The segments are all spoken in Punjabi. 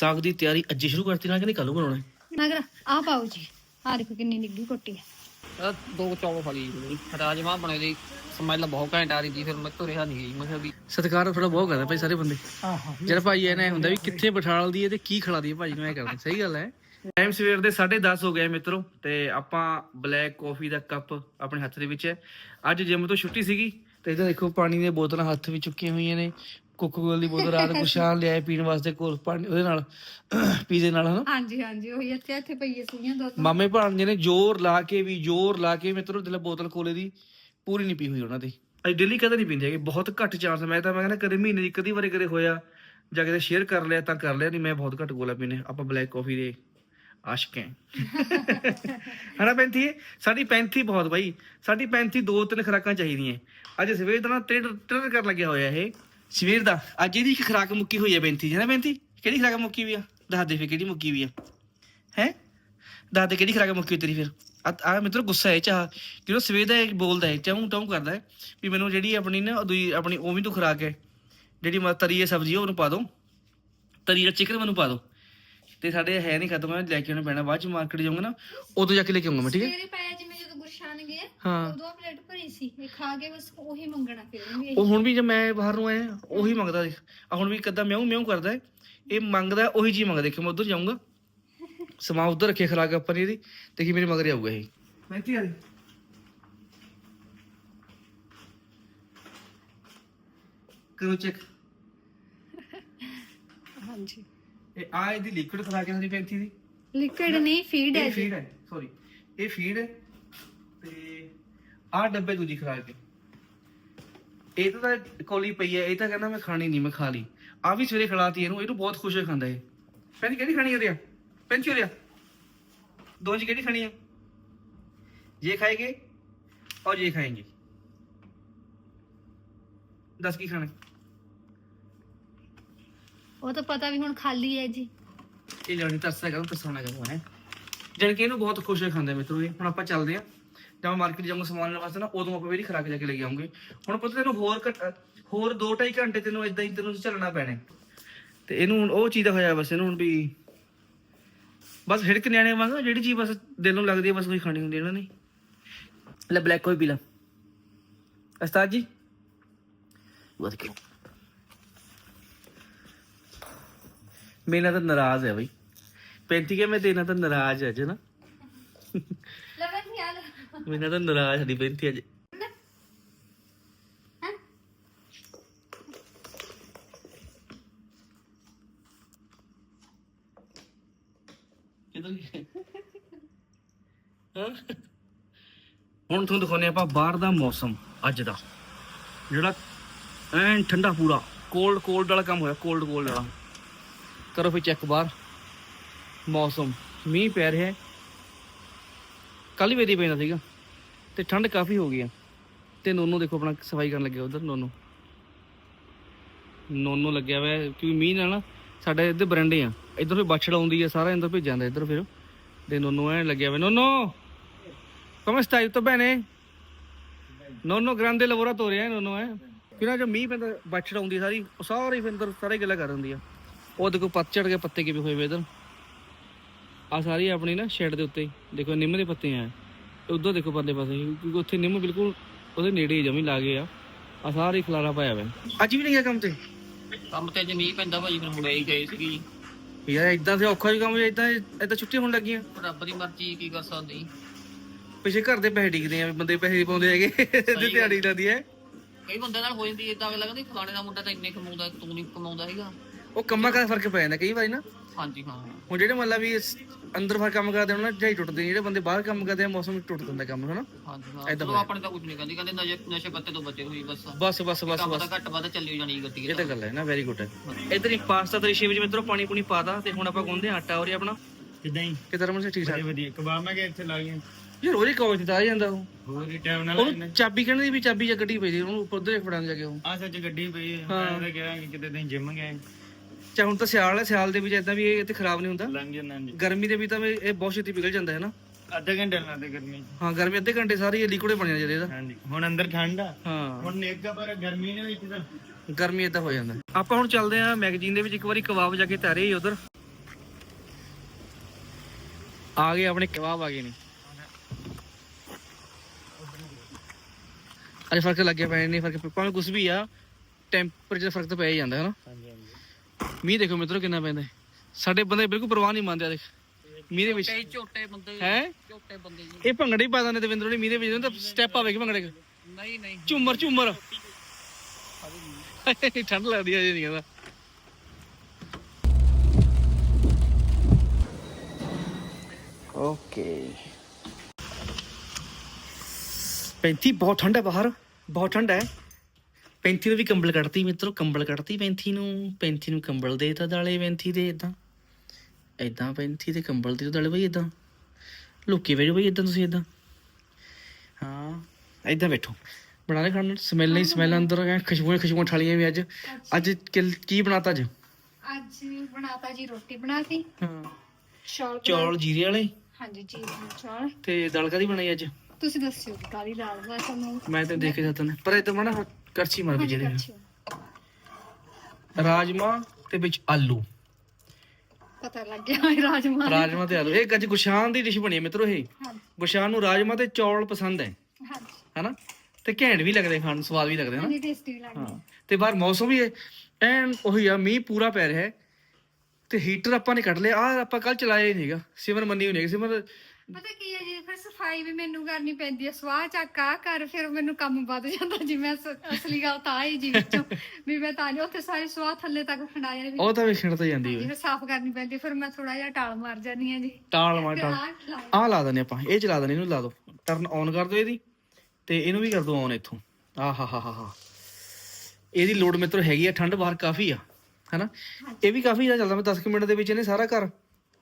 ਸਾਗ ਦੀ ਤਿਆਰੀ ਅੱਜ ਹੀ ਸ਼ੁਰੂ ਕਰਤੀ ਨਾ ਕਿ ਨਹੀਂ ਕੱਲ ਬਣਾਉਣਾ ਹੈ? ਮਗਰ ਆ ਪਾਓ ਜੀ ਆ ਦੇਖੋ ਕਿੰਨੀ ਨਿੱਗੀ ਕੋਟੀ ਹੈ। ਦੋ ਚੌਲ ਫਲੀ ਜੀ ਰਾਜਮਾ ਬਣੇ ਦੀ ਸਮੈਲ ਬਹੁਤ ਘੈਂਟ ਆ ਰਹੀ ਸੀ ਫਿਰ ਮੈਂ ਤੁਰਿਆ ਨਹੀਂ ਗਈ ਮੈਂ ਕਿਹਾ ਵੀ ਸਤਿਕਾਰ ਥੋੜਾ ਬਹੁਤ ਕਰਦੇ ਭਾਈ ਸਾਰੇ ਬੰਦੇ। ਜਿਹੜਾ ਭਾਈ ਐ ਨਾ ਇਹ ਹੁੰਦਾ ਵੀ ਕਿੱਥੇ ਬਿਠਾਲ ਦੀ ਹੈ ਤੇ ਕੀ ਖਿਲਾ ਦੀ ਹੈ ਭਾਈ ਨੂੰ ਐ ਕਰਦੇ ਸਹੀ ਗੱਲ ਹੈ। ਟਾਈਮ ਸਵੇਰ ਦੇ 10:30 ਹੋ ਗਏ ਮਿੱਤਰੋ ਤੇ ਆਪਾਂ ਬਲੈਕ ਕਾਫੀ ਦਾ ਕੱਪ ਆਪਣੇ ਹੱਥ ਦੇ ਵਿੱਚ ਹੈ। ਅੱਜ ਜਿਮ ਤੋਂ ਛੁੱਟੀ ਸੀਗੀ ਤੇ ਇੱਧਰ ਦੇਖੋ ਪਾਣੀ ਦੀਆਂ ਬੋਤਲਾਂ ਹੱਥ ਵਿੱਚ ਚੁੱਕੀਆਂ ਹੋਈਆਂ ਨੇ। ਕੋਕੋ ਕੋਲ ਦੀ ਬੋਤਲ ਰਾਤ ਗੁਸ਼ਾਨ ਲਿਆਏ ਪੀਣ ਵਾਸਤੇ ਕੋਲ ਪਾਣੀ ਉਹਦੇ ਨਾਲ ਪੀਜ਼ੇ ਨਾਲ ਹਨਾ? ਹਾਂਜੀ ਹਾਂਜੀ ਉਹੀ ਇੱਥੇ ਇੱਥੇ ਪਈਏ ਸੀਗੀਆਂ ਦੋ ਤਿੰਨ ਮਾਮੇ ਭਾਣਜੇ ਨੇ ਜ਼ੋਰ ਲਾ ਕੇ ਵੀ ਜ਼ੋਰ ਲਾ ਕੇ ਮਿੱਤਰੋ ਦਿਲ ਬੋਤਲ ਕੋਲੇ ਦੀ ਪੂਰੀ ਨਹੀਂ ਪੀ ਹੋਈ ਉਹਨਾਂ ਦੀ। ਅਸੀਂ ਡੇਲੀ ਕਦੇ ਨਹੀਂ ਪੀਂਦੇ ਹੈਗੇ ਬਹੁਤ ਘੱਟ ਚਾਂਸ ਮੈਂ ਤਾਂ ਮੈਂ ਕਹਿੰਦਾ ਕਦੇ ਮਹੀਨੇ ਦੀ ਕਦੀ ਵਾਰੀ ਕਦੇ ਹੋਇਆ ਜਾਂ ਕਿਤੇ ਸ਼ੇਅਰ ਕਰ ਲਿਆ ਤਾਂ ਕਰ ਲਿਆ ਨਹੀਂ ਮੈਂ ਬਹੁਤ ਘੱਟ ਗੋਲਾ ਪੀਨੇ ਆਪਾਂ ਬਲੈਕ ਕਾਫੀ ਦੇ ਆਸ਼ਕ ਹੈ। ਹਨਾ ਪੈਂਥੀ? ਸਾਡੀ ਪੈਂਥੀ ਬਹੁਤ ਬਾਈ ਸਾਡੀ ਪੈਂਥੀ ਦੋ ਤਿੰਨ ਖਰਾਕਾਂ ਚਾਹੀਦੀਆਂ। ਅੱਜ ਸਵੇਰ ਦਾ ਨਾ ਟ੍ਰੇਡ ਟ੍ਰੇਡ ਕਰਨ ਲੱਗਿਆ ਹੋਇਆ ਇਹ। ਸਵੇਰ ਦਾ। ਅੱਜ ਇਹਦੀ ਇੱਕ ਖਰਾਕ ਮੁੱਕੀ ਹੋਈ ਹੈ ਬੇਨਤੀ ਹੈ ਨਾ ਬੇਨਤੀ? ਕਿਹੜੀ ਖਰਾਕ ਮੁੱਕੀ ਵੀ ਆ? ਦੱਸ ਦੇ ਫੇ ਕਿਹੜੀ ਮੁੱਕੀ ਵੀ ਆ? ਹੈ? ਦੱਸ ਦੇ ਕਿਹੜੀ ਖਰਾਕ ਮੁੱਕੀ ਹੋਈ ਤੇਰੀ ਫਿਰ? ਆ ਆ ਮਿੱਤਰ ਗੁੱਸਾ ਹੈ ਚਾਹ। ਕਿ ਸਵੇਰ ਦਾ ਇਹ ਬੋਲਦਾ ਹੈ ਚਾਹੂੰ ਟਾਉਂ ਕਰਦਾ ਹੈ ਵੀ ਮੈਨੂੰ ਜਿਹੜੀ ਆਪਣੀ ਨਾ ਦੂਈ ਆਪਣੀ ਉਵੇਂ ਤੂੰ ਖਰਾਕ ਹੈ। ਜਿਹੜੀ ਮ ਤਰੀ ਹੈ ਸਬਜ਼ੀ ਉਹ ਉਹਨੂੰ ਪਾ ਦੋ। ਤਰੀ ਦਾ ਚਿਕਨ ਮੈਨੂੰ ਪਾ ਦੋ। ਤੇ ਸਾਡੇ ਹੈ ਨਹੀਂ ਖਤਮ ਹੈ ਲੈ ਕੇ ਆਉਣਾ ਪੈਣਾ। ਬਾਅਦ ਚ ਮਾਰਕੀਟ ਜਾਊਂਗਾ ਨਾ, ਉਦੋਂ ਜਾ ਕੇ ਲੈ ਕੇ ਆਉਂਗਾ ਮੈਂ, ਠੀਕ ਹੈ? ਗਏ ਹਾਂ। ਦੋ ਪਲੇਟ ਭਰੀ ਸੀ ਇਹ ਖਾ ਕੇ ਬਸ ਉਹੀ ਮੰਗਣਾ ਫਿਰ ਉਹਨੂੰ ਉਹ ਹੁਣ ਵੀ ਜੇ ਮੈਂ ਬਾਹਰ ਨੂੰ ਆਇਆ ਉਹੀ ਮੰਗਦਾ ਦੇਖ ਆ ਹੁਣ ਵੀ ਕਦਾਂ ਮਿਆਉ ਮਿਆਉ ਕਰਦਾ ਹੈ। ਇਹ ਮੰਗਦਾ ਉਹੀ ਚੀਜ਼ ਮੰਗਦਾ ਦੇਖੋ ਮੈਂ ਉਧਰ ਜਾਊਂਗਾ। ਸਮਾਂ ਉਧਰ ਰੱਖੇ ਖਰਾਕ ਆਪਾਂ ਨੇ ਇਹਦੀ ਤੇ ਕੀ ਮੇਰੇ ਮਗਰ ਹੀ ਆਊਗਾ ਇਹ। ਮੈਂ ਕੀ ਆ ਕਰੋ ਚੈੱਕ ਹਾਂਜੀ। ਇਹ ਆ ਇਹਦੀ ਲਿਕਵਿਡ ਖਰਾਕ ਹੈ ਸਾਡੀ ਪੈਂਤੀ ਦੀ। ਲਿਕਵਿਡ ਨਹੀਂ ਫੀਡ ਹੈ ਇਹ ਜੀ। ਫੀਡ ਹੈ ਸੌਰੀ ਇਹ ਫੀਡ ਹੈ। ਆਹ ਡੱਬੇ ਦੂਜੀ ਖਰਾਕ ਦੇ ਇਹ ਤਾਂ ਤਾਂ ਕੋਲੀ ਪਈ ਹੈ ਇਹ ਤਾਂ ਕਹਿੰਦਾ ਮੈਂ ਖਾਣੀ ਨਹੀਂ ਮੈਂ ਖਾ ਲਈ ਆ ਵੀ ਸਵੇਰੇ ਖਿਲਾਤੀ ਇਹਨੂੰ ਇਹਨੂੰ ਬਹੁਤ ਖੁਸ਼ ਹੋ ਕੇ ਖਾਂਦਾ ਇਹ ਪੈਂਤੀ ਕਿਹੜੀ ਖਾਣੀ ਹੈ ਰਿਆ ਪੈਂਤੀ ਰਿਆ ਦੋ ਚ ਕਿਹੜੀ ਖਾਣੀ ਹੈ ये खाएंगे और ये खाएंगे दस की खाना ਉਹ ਤਾਂ ਪਤਾ ਵੀ ਹੁਣ ਖਾਲੀ ਹੈ ਜੀ ਇਹ ਲੈਣੀ ਤਰਸਾ ਕਰੂੰ ਤਰਸਾਉਣਾ ਕਰੂੰ ਹੈ ਜਣ ਕਿ ਇਹਨੂੰ ਬਹੁਤ ਖੁਸ਼ ਹੋ ਕੇ ਖਾਂਦੇ ਮਿੱਤਰੋ ਇਹ ਹੁਣ ਆਪਾਂ ਚੱਲਦੇ ਆ ਜਦੋਂ ਮਾਰਕੀਟ ਜਾਵਾਂਗੇ ਸਮਾਨ ਲੈਣ ਵਾਸਤੇ ਨਾ ਉਦੋਂ ਆਪਾਂ ਮੇਰੀ ਖਰਾਕ ਜਾ ਕੇ ਲੈ ਕੇ ਆਉਂਗੇ। ਹੁਣ ਪੁੱਤ ਤੈਨੂੰ ਹੋਰ ਘੱਟ ਹੋਰ 2.5 ਘੰਟੇ ਤੈਨੂੰ ਇਦਾਂ ਹੀ ਤੈਨੂੰ ਚੱਲਣਾ ਪੈਣਾ। ਤੇ ਇਹਨੂੰ ਹੁਣ ਉਹ ਚੀਜ਼ ਦਾ ਹੋਇਆ ਬਸ ਇਹਨੂੰ ਹੁਣ ਵੀ ਬਸ ਹਿੜਕ ਨਿਆਣੇ ਵਾਂਗ ਜਿਹੜੀ ਚੀਜ਼ ਬਸ ਦਿਲ ਨੂੰ ਲੱਗਦੀ ਹੈ ਬਸ ਉਹੀ ਖਾਣੀ ਹੁੰਦੀ ਇਹਨਾਂ ਨੇ ਲੈ ਬਲੈਕ ਕੋਈ ਪੀ ਲਾ। ਉਸਤਾਦ ਜੀ। ਬਸ ਕਿਉਂ ਮੇਰੇ ਤਾਂ ਨਾਰਾਜ਼ ਹੈ ਬਈ। ਪੈਂਤੀ ਕੇ ਮੈਂ ਨਾਲ ਤਾਂ ਨਾਰਾਜ਼ ਹੈ ਅੱਜ ਨਾ। ਲਵਨ ਨਹੀਂ ਆ ਮੇਰੇ ਨਾਲ ਤਾਂ ਨਾਰਾਜ਼ ਸਾਡੀ ਪੈਂਤੀ ਅੱਜ ਹੁਣ ਤੁਹਾਨੂੰ ਦਿਖਾਉਂਦੇ ਆਪਾਂ ਬਾਹਰ ਦਾ ਮੌਸਮ ਅੱਜ ਦਾ। ਜਿਹੜਾ ਐਨ ਠੰਡਾ ਪੂਰਾ ਕੋਲਡ ਕੋਲਡ ਵਾਲਾ ਕੰਮ ਹੋਇਆ ਕੋਲਡ ਕੋਲਡ ਵਾਲਾ। ਕਰੋ ਫਿਰ ਚੈੱਕ ਬਾਹਰ। ਮੌਸਮ, ਮੀਂਹ ਪੈ ਰਿਹਾ। ਕੱਲ ਵੀ ਇਹਦੀ ਪੈਂਦਾ ਸੀਗਾ। ਤੇ ਠੰਡ ਕਾਫੀ ਹੋ ਗਈ ਆ। ਤੇ ਨੋਨੋ ਦੇਖੋ ਆਪਣਾ ਸਫ਼ਾਈ ਕਰਨ ਲੱਗਿਆ ਉਧਰ ਨੋਨੋ। ਨੋਨੋ ਲੱਗਿਆ ਹੋਇਆ ਹੈ, ਕਿਉਂਕਿ ਮੀਂਹ ਨਾਲ ਨਾ ਸਾਡੇ ਇੱਧਰ ਬਰੰਡੇ ਆ। ਇੱਧਰ ਫਿਰ ਬਾਛੜ ਆਉਂਦੀ ਆ ਸਾਰਾ ਅੰਦਰ ਭੇਜ ਜਾਂਦਾ ਇੱਧਰ ਫਿਰ। ਤੇ ਨੋਨੋ ਐ ਲੱਗਿਆ ਹੋਇਆ ਨੋਨੋ! ਕਮੇ ਸਟਾਈ ਤੋਂ ਬੈਨੇ ਨੋਨੋ ਗ੍ਰਾਂਦੇ ਲਵੋਰਾਟੋਰੀ ਹੈ ਨੋਨੋ ਹੈ ਕਿਉਂਕਿ ਜੋ ਮੀਂਹ ਪੈਂਦਾ ਬਾਛੜ ਆਉਂਦੀ ਸਾਰੀ ਉਹ ਸਾਰੇ ਫਿਰ ਅੰਦਰ ਸਾਰੇ ਗੱਲਾਂ ਕਰ ਦਿੰਦੀ ਆ। ਉਹ ਦੇਖੋ ਪੱਤ ਚੜ ਕੇ ਪੱਤੇ ਕਿਵੇਂ ਹੋਏ ਵੇ ਇਧਰ। ਆ ਸਾਰੀ ਆਪਣੀ ਨਾ ਸ਼ੈਡ ਦੇ ਉੱਤੇ ਦੇਖੋ ਨਿੰਮ ਦੇ ਪੱਤੇ ਆ ਉਧਰ ਦੇਖੋ ਪਰਲੇ ਪਾਸੇ ਕਿਉਂਕਿ ਉੱਥੇ ਨਿੰਮ ਬਿਲਕੁਲ ਉਹਦੇ ਨੇੜੇ ਹੀ ਜਮੀ ਲਾ ਗਏ ਆ। ਆ ਸਾਰੇ ਖਲਾਰਾ ਪਾਇਆ ਵੇ। ਅੱਜ ਵੀ ਨਹੀਂ ਗਿਆ ਕੰਮ ਤੇ? ਕੰਮ ਤੇ ਜੇ ਮੀਂਹ ਪੈਂਦਾ ਭਾਈ ਫਿਰ ਹੁਣੇ ਹੀ ਗਏ ਸੀਗੀ ਯਾਰ ਇਦਾਂ ਤੇ ਔਖਾ ਵੀ ਕੰਮ ਇਦਾਂ ਇਦਾਂ ਛੁੱਟੀਆਂ ਹੋਣ ਲੱਗੀਆਂ। ਰੱਬ ਦੀ ਮਰਜ਼ੀ ਕੀ ਕਰ ਸਕਦੇ ਪਿੱਛੇ ਘਰ ਦੇ ਪੈਸੇ ਡਿੱਗਦੇ ਆ ਬੰਦੇ ਪੈਸੇ ਪਾਉਂਦੇ ਹੈਗੇ। ਤੇ ਦਿਹਾੜੀ ਲੱਗਦੀ ਹੈ। ਕਈ ਬੰਦੇ ਨਾਲ ਹੋ ਜਾਂਦੀ ਇਦਾਂ ਲੱਗਦਾ ਫਲਾਣੇ ਦਾ ਮੁੰਡਾ ਤਾਂ ਇੰਨੇ ਕਮਾਉਂਦਾ ਤੂੰ ਨਹੀਂ ਕਮਾਉਂਦਾ ਹੈਗਾ। ਉਹ ਕੰਮਾਂ ਦਾ ਫ਼ਰਕ ਪੈ ਜਾਂਦਾ ਕਈ ਵਾਰੀ ਨਾ। ਹਾਂਜੀ ਹਾਂ। ਹੁਣ ਜਿਹੜੇ ਮੰਨ ਲਾ ਵੀ ਇਸ- ਅੰਦਰ ਬਾਹਰ ਕੰਮ ਕਰਦੇ ਉਹਨਾਂ ਜਾਈ ਟੁੱਟਦੇ ਜਿਹੜੇ ਬੰਦੇ ਬਾਹਰ ਕੰਮ ਕਰਦੇ ਆ ਮੌਸਮ ਵਿੱਚ ਟੁੱਟ ਜਾਂਦਾ ਕੰਮ ਹਨਾ? ਹਾਂਜੀ ਹਾਂ। ਏਦਾਂ ਚਲੋ ਆਪਣੇ ਤਾਂ ਕੁਝ ਨਹੀਂ ਕਹਿੰਦੀ ਕਹਿੰਦੇ ਨਸ਼ੇ ਨਸ਼ੇ ਪੱਤੇ ਤੋਂ ਬਚੇ ਹੋਈ ਬਸ। ਬਸ ਬਸ ਬਸ ਕੰਮ ਬਸ। ਤਾਂ ਘੱਟ ਵੱਧ ਚੱਲੀ ਜਾਣੀ ਗੱਡੀ ਇਹ ਤਾਂ ਗੱਲ ਹੈ ਨਾ ਵੈਰੀ ਗੁੱਡ ਹੈ। ਇਧਰ ਇੱਕ ਪਾਸਤਾ ਤੇ ਸ਼ਿਵ ਜੀ ਮਿੱਤਰੋ ਪਾਣੀ ਪੂਣੀ ਪਾਤਾ ਤੇ ਹੁਣ ਆਪਾਂ ਗੁੰਨਦੇ ਹਾਂ ਆਟਾ ਹੋ ਰਿਹਾ ਆਪਣਾ? ਕਿਦਾਂ ਹੀ ਕਿਦਾਂ ਰਮਨ ਸੇ ਠੀਕ ਠਾਕ? ਵਧੀਆ ਕਬਾਬ ਮੈਂ ਕਿ ਇੱਥੇ ਲਾ ਗਏ ਯਾਰ ਉਹਦੀ ਕਾਲਜ ਤੇ ਆ ਜਾਂਦਾ ਉਹ। ਹੋਰ ਹੀ ਟਾਈਮ ਨਾਲ ਉਹਨੂੰ ਚਾਬੀ ਕਹਿੰਦੇ ਦੀ ਵੀ ਚਾਬੀ ਜਾਂ ਗੱਡੀ ਪਈ ਸੀ ਉਹਨੂੰ ਉੱਧਰ ਹੀ ਫੜਾਉਣ ਜਾ ਕੇ ਉਹ। ਆ ਸੱਚ ਗੱਡੀ ਪਈ ਹੈ ਹਾਂ। ਮੈਂ ਤਾਂ ਕਿਹਾ ਕਿ ਕਿਤੇ ਦਿਨ ਜਿਮ ਗਏ। ਚਾ ਹੁਣ ਤਾਂ ਸਿਆਲ ਹੈ ਸਿਆਲ ਦੇ ਵਿੱਚ ਇਦਾਂ ਵੀ ਇਹ ਤੇ ਖਰਾਬ ਨਹੀਂ ਹੁੰਦਾ। ਲੰਘ ਜਾਂਦਾ ਜੀ ਗਰਮੀ ਦੇ ਵਿੱਚ ਤਾਂ ਵੀ ਇਹ ਬਹੁਤ ਛੇਤੀ ਪਿਘਲ ਜਾਂਦਾ ਹੈ ਨਾ। ਅੱਧਾ ਘੰਟੇ ਲਾਦੇ ਗਰਮੀ। ਹਾਂ ਗਰਮੀ ਅੱਧੇ ਘੰਟੇ ਸਾਰੀ ਇਹ ਲਿਕੁਇਡ ਬਣ ਜਾਂਦਾ ਇਹਦਾ। ਹਾਂਜੀ ਹੁਣ ਅੰਦਰ ਠੰਡ ਆ। ਹਾਂ। ਹੁਣ ਨੇਗਾ ਪਰ ਗਰਮੀ ਨੇ ਵਿੱਚ ਤਾਂ। ਗਰਮੀ ਇਦਾਂ ਹੋ ਜਾਂਦਾ। ਆਪਾਂ ਹੁਣ ਚੱਲਦੇ ਆਂ ਮੈਗਜ਼ੀਨ ਦੇ ਵਿੱਚ ਇੱਕ ਵਾਰੀ ਕਬਾਬ ਜਾ ਕੇ ਤਾਰੇ ਹੀ ਉਧਰ। ਆ ਗਏ ਆਪਣੇ ਕਬਾਬ ਆ ਗਏ ਨੇ। ਅਰੇ ਫ਼ਰਕ ਲੱਗਿਆ ਪੈਣ ਨਹੀਂ ਫ਼ਰਕ ਭਾਵੇਂ ਕੁਝ ਵੀ ਆ ਟੈਂਪਰੇਚਰ ਫ਼ਰਕ ਤਾਂ ਪੈ ਹੀ ਜਾਂਦਾ ਹੈ ਨਾ ਹਾਂਜੀ ਮੀਂਹ ਦੇਖੋ ਮਿੱਤਰੋ ਕਿੰਨਾ ਪੈਂਦਾ ਹੈ। ਸਾਡੇ ਬੰਦੇ ਬਿਲਕੁਲ ਪਰਵਾਹ ਨਹੀਂ ਮੰਨਦੇ ਆ ਦੇਖ। ਮੀਂਹ ਦੇ ਵਿੱਚ ਕਈ ਝੋਟੇ ਬੰਦੇ ਹੈ? ਝੋਟੇ ਬੰਦੇ ਜੀ। ਇਹ ਭੰਗੜੇ ਹੀ ਪਾ ਦਿੰਦੇ ਦਵਿੰਦਰ ਨੇ ਮੀਂਹ ਦੇ ਵਿੱਚ ਤਾਂ ਸਟੈਪ ਆਵੇਗੀ ਭੰਗੜੇ ਚ ਨਹੀਂ ਨਹੀਂ। ਝੂਮਰ ਝੂਮਰ। ਠੰਡ ਲੱਗਦੀ ਹੈ ਜੀ ਨਹੀਂ ਕਹਿੰਦਾ। ਓਕੇ 35 ਬਹੁਤ ਠੰਡ ਹੈ ਬਾਹਰ ਬਹੁਤ ਠੰਡ ਹੈ। 35 ਨੂੰ ਵੀ ਕੰਬਲ ਕੱਢਤੀ ਮਿੱਤਰੋ ਕੰਬਲ ਕੱਢਤੀ 35 ਨੂੰ 35 ਨੂੰ ਕੰਬਲ ਦੇਤਾ ਦਾਲੇ 35 ਦੇ ਇਦਾਂ ਇਦਾਂ 35 ਤੇ ਕੰਬਲ ਦੇ ਦਾਲੇ ਬਈ ਇਦਾਂ ਲੁੱਕੇ ਬੈਠੋ ਬਈ ਇਦਾਂ ਤੁਸੀਂ ਇਦਾਂ ਹਾਂ ਇਦਾਂ ਬੈਠੋ। ਬਣਾ ਲੈ ਖਾਣ ਸਮੈਲ ਨਹੀਂ ਸਮੈਲ ਅੰਦਰ ਹੈ ਖੁਸ਼ਬੂਆਂ ਖੁਸ਼ਬੂਆਂ ਠਾਲੀਆਂ ਵੀ ਅੱਜ। ਅੱਜ ਕੀ ਬਣਾਤਾ ਅੱਜ? ਅੱਜ ਬਣਾਤਾ ਜੀ ਰੋਟੀ ਬਣਾਤੀ। ਹਾਂ। ਚੌਲ ਬਣਾ- ਚੌਲ ਜੀਰੇ ਵਾਲੇ? ਹਾਂਜੀ ਜੀ ਚੌਲ। ਤੇ ਦਾਲ ਕਾਦੀ ਬਣਾਈ ਅੱਜ? ਤੁਸੀਂ ਦੱਸਿਓ ਕਾਲੀ ਦਾਲ ਦਾ ਤੁਹਾਨੂੰ ਮੈਂ ਤਾਂ ਦੇਖ ਕੇ ਜਾਂਦਾ ਪਰ ਇਹ ਤਾਂ ਮਣਾ ਕਰਚੀ ਮਾਰ ਕੇ ਅੱਛਾ ਰਾਜਮਾ ਤੇ ਵਿੱਚ ਆਲੂ। ਪਤਾ ਲੱਗ ਗਿਆ ਰਾਜਮਾ ਰਾਜਮਾ ਤੇ ਆਲੂ। ਇਹ ਅੱਜ ਗੁਸ਼ਾਨ ਦੀ ਡਿਸ਼ ਬਣੀ ਹੈ ਮਿੱਤਰੋ ਇਹ। ਗੁਸ਼ਾਨ ਨੂੰ ਰਾਜਮਾ ਤੇ ਚੌਲ ਪਸੰਦ ਹੈ। ਹਨਾ? ਤੇ ਘੈਂਟ ਵੀ ਲੱਗਦੇ ਖਾਣ ਨੂੰ ਸਵਾਦ ਵੀ ਲੱਗਦੇ ਹਨਾ? ਲੱਗਦੀ। ਤੇ ਬਾਹਰ ਮੌਸਮ ਵੀ ਐਨ ਉਹੀ ਆ ਮੀਂਹ ਪੂਰਾ ਪੈ ਰਿਹਾ ਹੈ। ਤੇ ਹੀਟਰ ਆਪਾਂ ਨੇ ਕੱਢ ਲਿਆ। ਆ ਆਪਾਂ ਕੱਲ ਚਲਾਇਆ ਹੀ ਨਹੀਂਗਾ ਸਿਮਰ ਮੰਨੀ ਹੋਈ ਨਹੀਂ ਸਿਮਰ ਪਤਾ ਕੀ ਹੈ ਜੀ ਫਿਰ ਸਫ਼ਾਈ ਵੀ ਮੈਨੂੰ ਕਰਨੀ ਪੈਂਦੀ ਹੈ। ਸਵਾਹ ਚੱਕ ਆ ਕਰ ਫਿਰ ਮੈਨੂੰ ਕੰਮ ਵੱਧ ਜਾਂਦਾ ਜੀ। ਮੈਂ ਅਸ- ਅਸਲੀ ਗੱਲ ਤਾਂ ਹੀ ਜੀ ਵਿੱਚੋਂ ਵੀ ਮੈਂ ਤਾਂ ਜੋ ਉੱਥੇ ਸਾਰੀ ਸਵਾਹ ਥੱਲੇ ਤੱਕ ਖੰਡਾ ਜਾਣੀ ਉਹ ਤਾਂ ਵੇਖਣ ਤਾਂ ਜਾਂਦੀ ਹੋਈ ਫਿਰ ਸਾਫ਼ ਕਰਨੀ ਪੈਂਦੀ ਫਿਰ ਮੈਂ ਥੋੜਾ ਜਿਹਾ ਟਾਲ ਮਾਰ ਜਾਂਦੀ ਹਾਂ ਜੀ। ਟਾਲ ਮਾਰ ਫਿਰ ਟਾਲ। ਆਹ ਖਿਲਾਓ। ਲਾ ਦਨੇ ਆਪਾਂ ਇਹ ਚਲਾ ਦਨੇ ਇਹਨੂੰ ਲਾ ਦੋ ਟਰਨ ਔਨ ਕਰ ਦਿਓ ਇਹਦੀ ਤੇ ਇਹਨੂੰ ਵੀ ਕਰ ਦਿਓ ਔਨ ਇੱਥੋਂ। ਆ ਹਾ ਹਾ ਹਾ ਹਾ। ਇਹਦੀ ਲੋਡ ਮਿੱਤਰ ਹੈਗੀ ਆ ਠੰਡ ਬਾਹਰ ਕਾਫੀ ਆ ਹਨਾ? ਇਹ ਵੀ ਕਾਫੀ ਜ਼ਿਆਦਾ ਚੱਲਦਾ ਮੈਂ 10 ਕੁ ਮਿੰਟ ਦੇ ਵਿੱਚ ਇਹਨੇ ਸਾਰਾ ਘਰ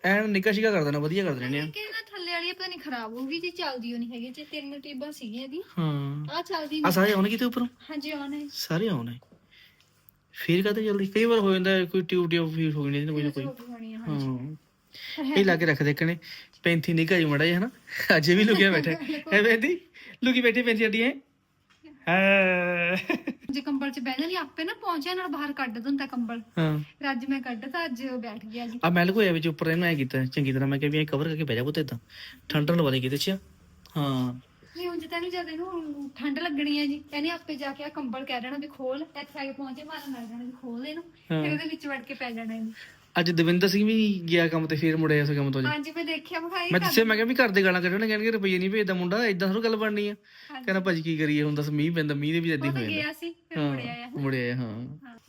ਐਨ ਨਿੱਕਾ ਸ਼ਿਕਾ ਕਰ ਦੇਣਾ ਵਧੀਆ ਕਰ ਦੇਣੇ ਨੇ। ਕਿ ਨਾ ਵਾਲੀ ਪਤਾ ਨਹੀਂ ਖਰਾਬ ਹੋ ਗਈ ਜੀ ਚੱਲਦੀ ਹੋ ਨਹੀਂ ਹੈਗੀ ਜੇ ਤਿੰਨ ਟੀਬਾਂ ਸੀਗੀਆਂ ਇਹਦੀ ਹਾਂ। ਆ ਚੱਲਦੀ ਆ ਸਾਰੇ ਆਉਣ ਕਿਤੇ ਉੱਪਰੋਂ? ਹਾਂਜੀ ਆਨ ਹੈ ਸਾਰੇ ਆਉਣ ਹੈ ਫੇਰ ਕਹਤੇ ਜਲਦੀ ਕਈ ਵਾਰ ਹੋ ਜਾਂਦਾ ਹੈ, ਕੋਈ ਟਿਊਬ ਟਿਊਬ ਫੀਲ ਹੋ ਜਾਂਦੀ ਹੈ ਕੋਈ ਨਾ ਕੋਈ। ਹਾਂ ਇਹ ਲਾ ਕੇ ਰੱਖ ਦੇਖਣੇ ਪੈਂਥੀ ਨਿਕਾ ਜੀ ਮੜਾ ਜੀ ਹਨਾ? ਅਜੇ ਵੀ ਲੁਕਿਆ ਬੈਠਾ। ਹੈ ਪੈਂਥੀ ਲੁਕੀ ਬੈਠੀ ਪੈਂਥੀ ਅੱਡੀ ਹੈ ਹਾਂ? ਜੇ ਕੰਬਲ 'ਚ ਬਹਿ ਜਾਂਦੀ ਆਪੇ ਨਾ ਪਹੁੰਚਿਆ ਨਾਲ ਬਾਹਰ ਕੱਢ ਦਿੰਦਾ ਕੰਬਲ। ਹਾਂ। ਫਿਰ ਅੱਜ ਮੈਂ ਕੱਢਤਾ ਅੱਜ ਬੈਠ ਗਿਆ ਜੀ। ਆ ਮੈਲ ਕੋਇਆ ਵਿੱਚ ਉੱਪਰ ਇਹਨੂੰ ਐ ਕੀਤਾ ਚੰਗੀ ਤਰ੍ਹਾਂ ਮੈਂ ਕਿਹਾ ਵੀ ਇਹ ਕਵਰ ਕਰਕੇ ਬਹਿ ਜਾ ਪੁੱਤ ਇਦਾਂ। ਠੰਡ ਨਾਲ ਵਧੇ ਕਿਤੇ ਚ ਹਾਂ। ਨਹੀਂ ਉਂਝ ਤੈਨੂੰ ਜਦ ਇਹਨੂੰ ਠੰਡ ਲੱਗਣੀ ਹੈ ਜੀ ਇਹਨੇ ਆਪੇ ਜਾ ਕੇ ਆ ਕੰਬਲ ਕਹਿ ਦੇਣਾ ਵੀ ਖੋਲ ਇੱਥੇ ਆ ਕੇ ਪਹੁੰਚੇ ਮਾਰਨ ਲੱਗ ਜਾਣਾ ਵੀ ਖੋਲ ਇਹਨੂੰ। ਫਿਰ ਉਹਦੇ ਵਿੱਚ ਵੜ ਕੇ ਪੈ ਜਾਣਾ ਇਹਨੂੰ। ਅੱਜ ਦਵਿੰਦਰ ਸਿੰਘ ਵੀ ਗਿਆ ਕੰਮ ਤੇ ਫੇਰ ਮੁੜਿਆ ਉਸ ਕੰਮ ਤੋਂ ਜੀ ਹਾਂਜੀ ਮੈਂ ਦੇਖਿਆ ਵਿਖਾਈ ਮੈਂ ਦੱਸਿਆ ਮੈਂ ਕਿਹਾ ਵੀ ਘਰ ਦੇ ਗਾਲਾਂ ਕੱਢਣ ਕਹਿਣਗੇ ਰੁਪਈਏ ਨਹੀਂ ਭੇਜਦਾ ਮੁੰਡਾ ਇਦਾਂ ਥੋੜਾ ਗੱਲ ਬਣਨੀ ਆ। ਕਹਿੰਦਾ ਭਾਜੀ ਕੀ ਕਰੀਏ ਹੁਣ ਦੱਸ ਮੀਂਹ ਪੈਂਦਾ ਮੀਂਹ ਦੇ ਵੀ ਉਹ ਹੀ ਹੋ ਜਾਂਦਾ ਗਿਆ ਸੀ ਫਿਰ ਹਾਂ ਮੁੜਿਆ ਆ। ਮੁੜਿਆ ਹਾਂ।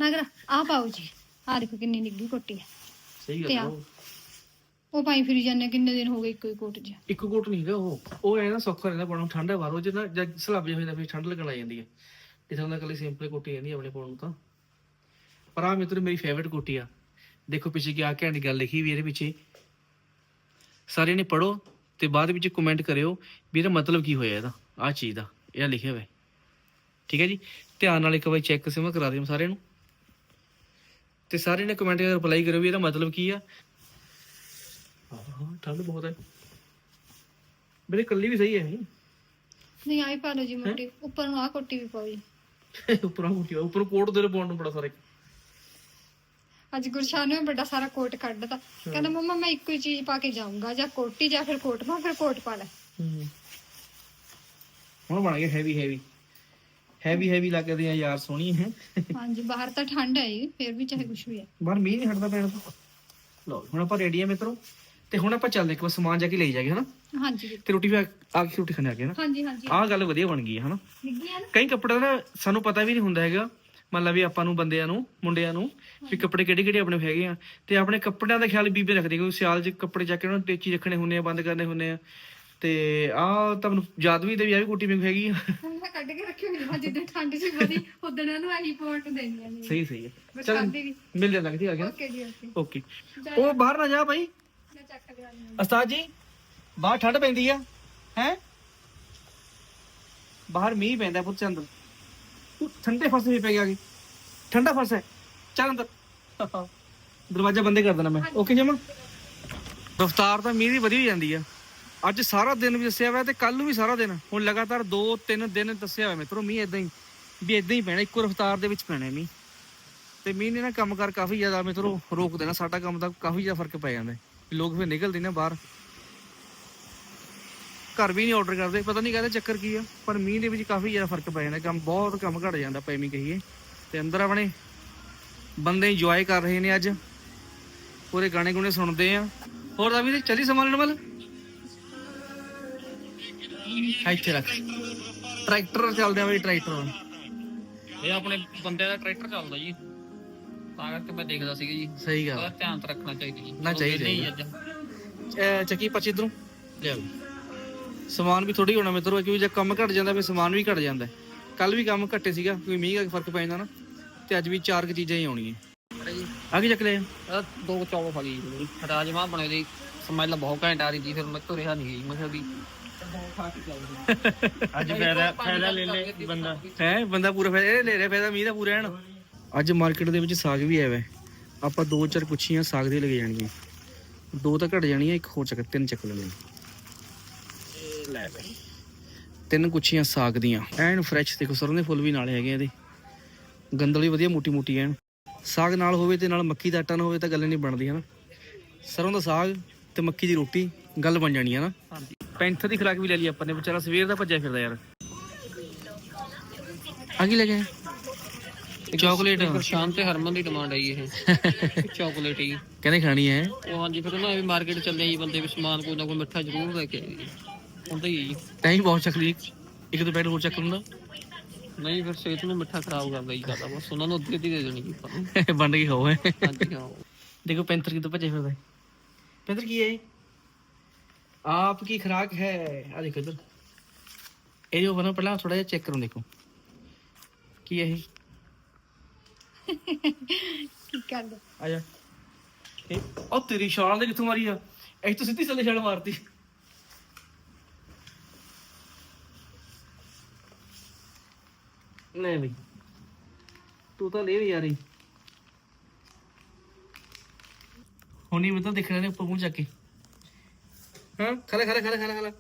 ਨਗਰ ਆ ਪਾਓ ਜੀ। ਆ ਦੇਖੋ ਕਿੰਨੀ ਨਿੱਗੀ ਕੋਟੀ ਹੈ ਸਹੀ ਗੱਲ ਆ। ਆ। ਉਹ। ਪਾਈ ਫਿਰੀ ਜਾਂਦੇ ਕਿੰਨੇ ਦਿਨ ਹੋ ਗਏ ਇੱਕੋ ਹੀ ਕੋਟ 'ਚ। ਇੱਕ ਕੋਟ ਨਹੀਂ ਹੈਗਾ ਉਹ। ਉਹ ਐ ਨਾ ਸੌਖਾ ਰਹਿੰਦਾ ਪਾਉਣ ਨੂੰ ਠੰਡ ਹੈ ਬਾਹਰੋਂ ਜੇ ਨਾ ਜਦ ਸਲਾਬ ਜਿਹਾ ਹੋ ਜਾਂਦਾ ਫਿਰ ਠੰਡ ਲੱਗਣ ਲੱਗ ਜਾਂਦੀ ਹੈ ਇਥੋਂ ਦਾ ਕੱਲੀ ਸਿੰਪਲ ਕੋਟੀ ਹੈ ਆਪਣੇ ਪਾਉਣ ਨੂੰ ਤਾਂ। ਪਰ ਆ ਮਿੱਤਰ ਮੇਰੀ ਫੇਵਰਿਟ ਕੋਟੀ ਆ। ਦੇਖੋ ਪਿੱਛੇ ਕੀ ਆ ਘੈਂਟ ਗੱਲ ਲਿਖੀ ਵੀ ਇਹਦੇ ਪਿੱਛੇ। ਸਾਰਿਆਂ ਨੇ ਪੜੋ ਤੇ ਬਾਅਦ ਵਿੱਚ ਕਮੈਂਟ ਕਰਿਓ ਵੀ ਇਹਦਾ ਮਤਲਬ ਕੀ ਹੋਇਆ ਇਹਦਾ ਆ ਚੀਜ਼ ਦਾ ਇਹ ਲਿਖਿਆ ਹੋਇਆ। ਠੀਕ ਹੈ ਜੀ? ਧਿਆਨ ਨਾਲ ਇੱਕ ਵਾਰ ਚੈੱਕ ਸਿਮਰ ਕਰਾ ਦਿਓ ਸਾਰਿਆਂ ਨੂੰ। ਤੇ ਸਾਰਿਆਂ ਨੇ ਕਮੈਂਟ ਕਰਕੇ ਰਿਪਲਾਈ ਕਰਿਓ ਵੀ ਇਹਦਾ ਮਤਲਬ ਕੀ ਆ। ਹਾਂ ਠੰਡ ਬਹੁਤ ਹੈ। ਮੇਰੇ ਕੱਲੀ ਵੀ ਸਹੀ ਹੈ ਨਹੀਂ। ਨਹੀਂ ਆਈ ਪਾ ਲਓ ਜੀ ਮੋਟੀ ਉੱਪਰ ਨੂੰ ਆ ਕੋਟੀ ਵੀ ਜੀ। ਉੱਪਰੋਂ ਕੁੱਟੀ ਉੱਪਰੋਂ ਕੋਟ ਦੇ ਪਾਉਣ ਨੂੰ ਬੜਾ ਸਾਰਾ। ਅੱਜ ਗੁਰਸ਼ਾਨ ਨੇ ਵੱਡਾ ਸਾਰਾ ਕੋਟ ਕੱਢਤਾ ਕਹਿੰਦਾ ਮੰਮਾ ਮੈਂ ਇੱਕੋ ਹੀ ਚੀਜ਼ ਪਾ ਕੇ ਜਾਊਂਗਾ ਜਾਂ ਕੋਟੀ ਜਾਂ ਫਿਰ ਕੋਟ ਪਾ ਫਿਰ ਕੋਟ ਪਾ ਲੈ। ਹੁਣ ਬਣ ਗਿਆ ਹੈਵੀ ਹੈਵੀ ਹੈਵੀ ਹੈਵੀ ਲੱਗਦੇ ਆ ਯਾਰ ਸੋਹਣੀ ਹੈ। ਹਾਂਜੀ ਬਾਹਰ ਤਾਂ ਠੰਡ ਹੈ ਜੀ ਫਿਰ ਵੀ ਚਾਹੇ ਕੁਝ ਵੀ ਹੈ। ਬਾਹਰ ਮੀਂਹ ਨਹੀਂ ਹਟਦਾ ਪੈਣ ਤੋਂ। ਲਓ ਹੁਣ ਆਪਾਂ ਰੈਡੀ ਆ ਮਿੱਤਰੋ। ਤੇ ਹੁਣ ਆਪਾਂ ਚੱਲਦੇ ਇੱਕ ਵਾਰ ਸਮਾਨ ਜਾ ਕੇ ਲਈ ਜਾਗੇ ਹਨਾ? ਹਾਂਜੀ ਜੀ। ਤੇ ਰੋਟੀ ਵੀ ਆ ਆ ਕੇ ਰੋਟੀ ਖਾਣੇ ਆ ਗਏ ਨਾ ਹਾਂਜੀ ਹਾਂਜੀ। ਆਹ ਗੱਲ ਵਧੀਆ ਬਣ ਗਈ ਹੈ ਹਨਾ? ਨਿੱਗੀ ਹੈ ਨਾ? ਕਈ ਕੱਪੜਾ ਨਾ ਸਾਨੂੰ ਪਤਾ ਵੀ ਨਹੀਂ ਹੁੰਦਾ ਹੈਗਾ। ਮੰਨ ਲਾ ਵੀ ਆਪਾਂ ਨੂੰ ਬੰਦਿਆਂ ਨੂੰ ਮੁੰਡਿਆਂ ਨੂੰ ਵੀ ਕੱਪੜੇ ਕਿਹੜੇ ਕਿਹੜੇ ਆਪਣੇ ਹੈਗੇ ਆ। ਤੇ ਆਪਣੇ ਕੱਪੜਿਆਂ ਦਾ ਖਿਆਲ ਬੀਬੀ ਰੱਖਦੀ ਕਿਉਂਕਿ ਸਿਆਲ 'ਚ ਕੱਪੜੇ ਚੱਕ ਕੇ ਉਹਨਾਂ ਨੂੰ ਟੇਚੀ ਰੱਖਣੇ ਹੁੰਦੇ ਆ ਬੰਦ ਕਰਨੇ ਹੁੰਦੇ ਆ। ਤੇ ਆਹ ਤੁਹਾਨੂੰ ਯਾਦ ਵੀ ਤੇ ਵੀ ਆ ਵੀ ਕੋਟੀ ਮੈਨੂੰ ਹੈਗੀ ਆ। ਮੈਂ ਕੱਢ ਕੇ ਜਿੱਦਾਂ ਠੰਡ ਉਦੋਂ ਆਹੀ ਸਹੀ ਸਹੀ ਹੈ ਚਲ ਮਿਲ ਜਾਂਦਾ ਕਿਤੇ ਆ ਗਿਆ। ਓਕੇ ਜੀ ਓਕੇ। ਓਕੇ। ਉਹ ਬਾਹਰ ਨਾ ਜਾ ਭਾਈ ਮੈਂ ਚੱਕ ਉਸਤਾਦ ਜੀ ਬਾਹਰ ਠੰਡ ਪੈਂਦੀ ਆ ਹੈ? ਬਾਹਰ ਮੀਂਹ ਪੈਂਦਾ ਪੁੱਤ ਅੰਦਰ। ਤੂੰ ਠੰਡੇ ਫਰਸ਼ ਵੀ ਪੈ ਗਿਆ ਕੀ? ਠੰਡਾ ਫਰਸ਼ ਹੈ। ਚੱਲ ਅੰਦਰ। ਦਰਵਾਜ਼ਾ ਬੰਦ ਕਰ ਦੇਣਾ ਮੈਂ। ਓਕੇ ਜਮਨ? ਰਫਤਾਰ ਤਾਂ ਮੀਂਹ ਦੀ ਵਧੀ ਜਾਂਦੀ ਆ। ਅੱਜ ਸਾਰਾ ਦਿਨ ਵੀ ਦੱਸਿਆ ਹੋਇਆ ਤੇ ਕੱਲ ਨੂੰ ਵੀ ਸਾਰਾ ਦਿਨ। ਹੁਣ ਲਗਾਤਾਰ 2-3 ਦਿਨ ਦੱਸਿਆ ਹੋਇਆ ਮਿੱਤਰੋ ਮੀਂਹ ਇਦਾਂ ਹੀ। ਵੀ ਇਦਾਂ ਹੀ ਪੈਣਾ ਇੱਕੋ ਰਫਤਾਰ ਦੇ ਵਿੱਚ ਪੈਣਾ ਮੀਂਹ। ਤੇ ਮੀਂਹ ਨੇ ਨਾ ਕੰਮ ਕਰ ਕਾਫੀ ਜ਼ਿਆਦਾ ਮਿੱਤਰੋ ਰੋਕ ਦੇਣਾ। ਸਾਡਾ ਕੰਮ ਦਾ ਕਾਫੀ ਜ਼ਿਆਦਾ ਫ਼ਰਕ ਪੈ ਜਾਂਦਾ। ਲੋਕ ਫਿਰ ਨਿਕਲਦੇ ਨੇ ਬਾਹਰ। ਘਰ ਵੀ ਨਹੀਂ ਆਰਡਰ ਕਰਦੇ। ਪਤਾ ਨਹੀਂ ਕਾਹਦਾ ਚੱਕਰ ਕੀ ਆ ਪਰ ਮੀਂਹ ਦੇ ਵਿੱਚ ਕਾਫੀ ਜ਼ਿਆਦਾ ਫ਼ਰਕ ਪੈ ਜਾਂਦਾ ਕੰਮ ਬਹੁਤ ਕੰਮ ਘਟ ਜਾਂਦਾ ਪੈਮੀ ਕਹੀਏ। ਤੇ ਅੰਦਰ ਆਪਣੇ ਬੰਦੇ ਇੰਜੋਏ ਕਰ ਰਹੇ ਨੇ ਅੱਜ। ਪੂਰੇ ਗਾਣੇ ਗੁਣੇ ਸੁਣਦੇ ਆ। ਹੋਰ ਰਵੀ ਤੇ ਚੱਲੀ ਸਮਾਨ ਲੈਣ ਵੱਲ? ਇੱਥੇ ਰੱਖ। ਟਰੈਕਟਰ ਚੱਲਦੇ ਆ ਬਈ ਟਰੈਕਟਰ। ਇਹ ਆਪਣੇ ਬੰਦੇ ਦਾ ਟਰੈਕਟਰ ਚੱਲਦਾ ਜੀ। ਤਾਂ ਕਰਕੇ ਮੈਂ ਦੇਖਦਾ ਸੀਗਾ ਜੀ। ਸਹੀ ਗੱਲ। ਧਿਆਨ ਰੱਖਣਾ ਚਾਹੀਦਾ ਜੀ। ਨਾ ਚਾਹੀਦਾ ਚੱਕੀ ਪੱਛ ਇਧਰੋਂ। ਲੈ ਆਓ। ਸਮਾਨ ਵੀ ਥੋੜੀ ਹੋਣਾ ਮਿੱਤਰੋ ਕਿਉਂਕਿ ਜੇ ਕੰਮ ਘਟ ਜਾਂਦਾ ਫਿਰ ਸਮਾਨ ਵੀ ਘਟ ਜਾਂਦਾ। ਕੱਲ ਵੀ ਕੰਮ ਘੱਟੇ ਸੀਗਾ ਕਿਉਂਕਿ ਮੀਂਹ ਕਰਕੇ ਫ਼ਰਕ ਪੈ ਜਾਂਦਾ ਨਾ ਤੇ ਅੱਜ ਵੀ ਚਾਰ ਕੁ ਚੀਜ਼ਾਂ ਹੀ ਆਉਣੀਆਂ ਜੀ। ਆ ਕੀ ਚੱਕ ਇਹ ਦੋ ਚੌਲ ਜੀ। ਰਾਜਮਾ ਬਣੇ ਦੀ ਸਮੈਲ ਬਹੁਤ ਘੈਂਟ ਆ ਰਹੀ ਸੀ ਫਿਰ ਮੈਂ ਤੁਰਿਆ ਨਹੀਂ ਗਈ ਮੈਂ ਵੀ ਅੱਜ ਫਾਇਦਾ ਫਾਇਦਾ ਲੈ ਲੈ ਬੰਦਾ। ਹੈ? ਬੰਦਾ ਪੂਰਾ ਫਾਇਦਾ ਲੈ ਰਿਹਾ ਫਾਇਦਾ ਮੀਂਹ ਦਾ ਪੂਰਾ ਹੈ ਨਾ ਅੱਜ ਮਾਰਕੀਟ ਦੇ ਵਿੱਚ ਸਾਗ ਵੀ ਆਇਆ ਵਾ। ਆਪਾਂ ਦੋ ਚਾਰ ਕੁੱਛੀਆਂ ਸਾਗ ਦੇ ਲੱਗੇ ਜਾਣਗੀਆਂ। ਦੋ ਤਾਂ ਘਟ ਜਾਣੀਆਂ ਇੱਕ ਹੋਰ ਚੱਕ ਤਿੰਨ ਚੱਕ ਲੈਣੇ। ਲੈ ਬਈ। ਤਿੰਨ ਕੁੱਛੀਆਂ ਸਾਗ ਦੀਆਂ। ਐਨ ਫਰੈਸ਼ ਦੇਖੋ ਸਰੋਂ ਦੇ ਫੁੱਲ ਵੀ ਨਾਲ ਹੈਗੇ ਆ ਇਹਦੇ। ਗੰਦਲ ਵੀ ਵਧੀਆ ਮੋਟੀ ਮੋਟੀ ਐਨ। ਸਾਗ ਨਾਲ ਹੋਵੇ ਤੇ ਨਾਲ ਮੱਕੀ ਦਾ ਆਟਾ ਨਾ ਹੋਵੇ ਤਾਂ ਗੱਲ ਨਹੀਂ ਬਣਦੀ ਹਨਾ? ਸਰੋਂ ਦਾ ਸਾਗ ਤੇ ਮੱਕੀ ਦੀ ਰੋਟੀ ਗੱਲ ਬਣ ਜਾਣੀ ਹੈ ਨਾ ਪੈਂਥਰ ਦੀ ਖੁਰਾਕ ਵੀ ਲੈ ਲਈ ਆਪਾਂ ਨੇ ਵਿਚਾਰਾ ਸਵੇਰ ਦਾ ਭੱਜਿਆ ਫਿਰਦਾ ਯਾਰ। ਆ ਕੀ ਲੈ ਗਿਆ ਚਾਕਲੇਟ ਸ਼ਾਮ ਤੇ ਹਰਮਨ ਦੀ ਡਿਮਾਂਡ ਆਈ ਇਹ। ਚਾਕਲੇਟ ਹੀ। ਕਹਿੰਦੇ ਖਾਣੀ ਹੈ। ਉਹ ਹਾਂਜੀ ਫਿਰ ਨਾ ਇਹ ਮਾਰਕੀਟ ਚੱਲੇ ਜੀ ਬੰਦੇ ਵੀ ਸਮਾਨ ਕੋਈ ਨਾ ਕੋਈ ਮਿੱਠਾ ਜ਼ਰੂਰ ਲੈ ਕੇ ਜੀ ਹੁੰਦਾ ਹੀ ਹੈ ਜੀ ਟਾਈਮ ਬਹੁਤ ਚੱਕ ਲਈ ਇੱਕ ਦੋ ਪੈਕਟ ਹੋਰ ਚੱਕ ਲੂੰਗਾ ਨਹੀਂ ਫਿਰ ਸਿਹਤ ਨੂੰ ਮਿੱਠਾ ਖਰਾਬ ਕਰਦਾ ਜੀ ਕਰਦਾ ਬਸ ਉਹਨਾਂ ਨੂੰ ਅੱਧੀ ਅੱਧੀ ਦੇ ਦੇਣੀ ਜੀ ਆਪਾਂ ਨੂੰ। ਵੰਡ ਕੇ ਖਾਓ। ਹੈ ਹਾਂਜੀ ਹਾਂ। ਦੇਖੋ ਪੈਂਥਰ ਕਿੱਦੋਂ ਭੱਜਿਆ ਫਿਰਦਾ ਹੈ ਪੈਂਥਰ ਕੀ ਹੈ ਇਹ? ਆਪ ਕੀ ਖੁਰਾਕ ਹੈ? ਆ ਦੇਖੋ ਇਧਰ। ਇਹ ਜੋ ਬਣਾ ਪਹਿਲਾਂ ਥੋੜਾ ਜਿਹਾ ਚੈੱਕ ਕਰੋ ਦੇਖੋ। ਕੀ ਹੈ ਇਹ? ਕੀ ਕਰਦਾ? ਆ ਜਾ। ਇਹ ਉਹ ਤੇਰੀ ਛਾਲ ਦੇ ਕਿੱਥੋਂ ਮਾਰੀ ਆ? ਇਹ ਤਾਂ ਸਿੱਧੀ ਥੱਲੇ ਛਾਲ ਮਾਰਤੀ। ਲੈ ਬਈ। ਤੂੰ ਤਾਂ ਲੈ ਵੀ ਯਾਰੀ ਹੁਣੀ ਮੈਂ ਤਾਂ ਦੇਖਣਾ ਨੇ ਉੱਪਰ ਮੂੰਹ ਚੱਕ ਕੇ। ਹਾਂ ਖਲਾ ਖਲਾ ਖਲਾ ਖਲਾ ਖਲਾ